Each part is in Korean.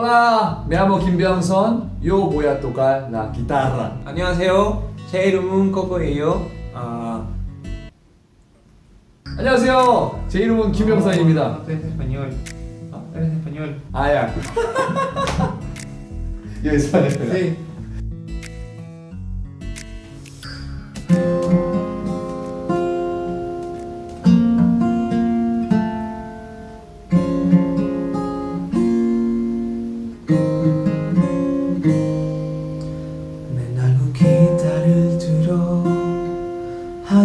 Hola, me llamo Kim Byung-son. Yo voy a tocar la guitarra. 안녕하세요. 제 이름은 코코예요. 아, 안녕하세요. 제 이름은 김병선입니다. ¿Eres español? Ah, ¿Eres español? Ah, ya. Yo español. Sí.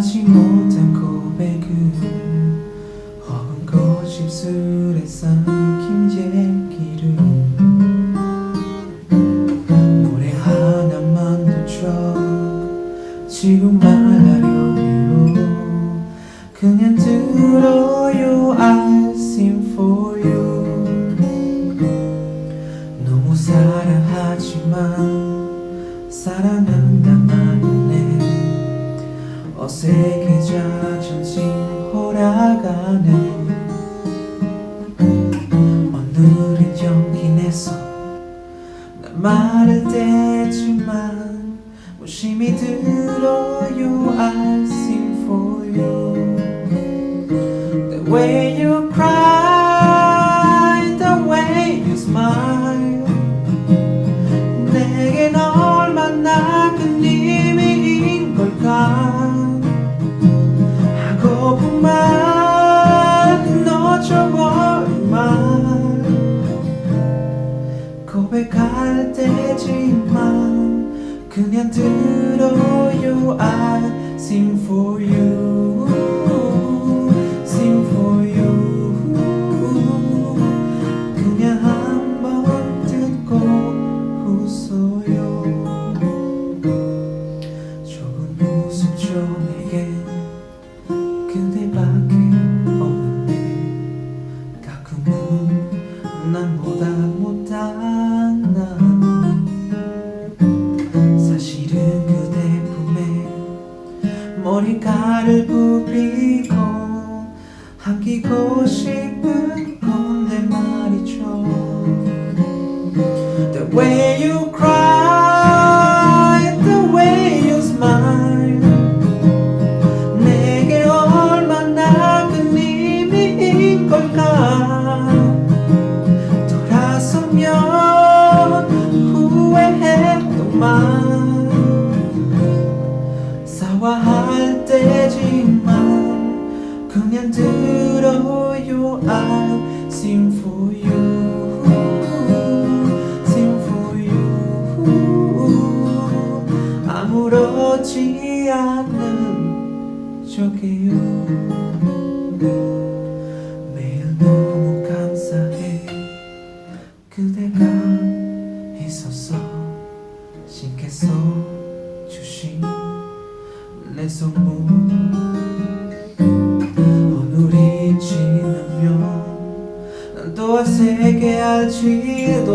하지 못한 고백은 허은 거짓술에 싼 김재기를 노래 하나만 도쳐 지금 말하려 해요 그냥 들어요 I sing for you. 너무 사랑하지만 사랑한다 말네 어색해져 점심 호라가네. 오늘은 용기 내서 난 말을 대지만 무심히 들어요 I sing for you. The way you 할 때지만 그냥 들어요. I sing for you sing for you. 그냥 한번 듣고 웃어요. 조금 웃음줘 내게 그대밖에 없는데 가끔은 남보다 머리카락을 굽히고 안기고 싶은 건데 말이죠 The way you cry, the way you smile. 내게 얼마나 큰 힘인 걸까. 돌아서면 후회했더만 사과 때지만 그냥 들어요. I sing for you sing for you 아무렇지 않은 척이요. 매일 너무 감사해. 그대가 있어서 신께 써주신 내 선물 난또 어색해 할지도.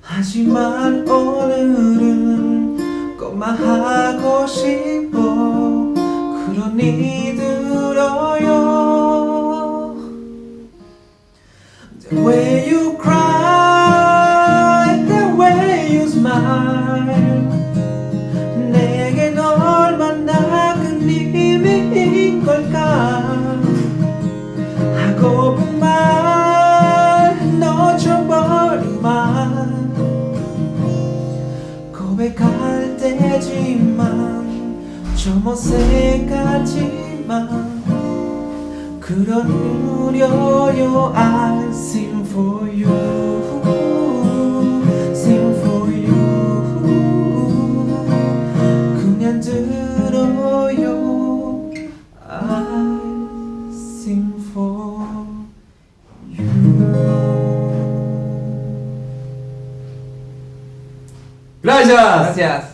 하지만 오늘은 것만 하고 싶어. 그러니 들어요. The way you cry, the way you smile. 내겐 얼마나 큰 힘인 걸까 고백할 때지만 좀 어색하지만 그런 우려요 I sing for you Gracias.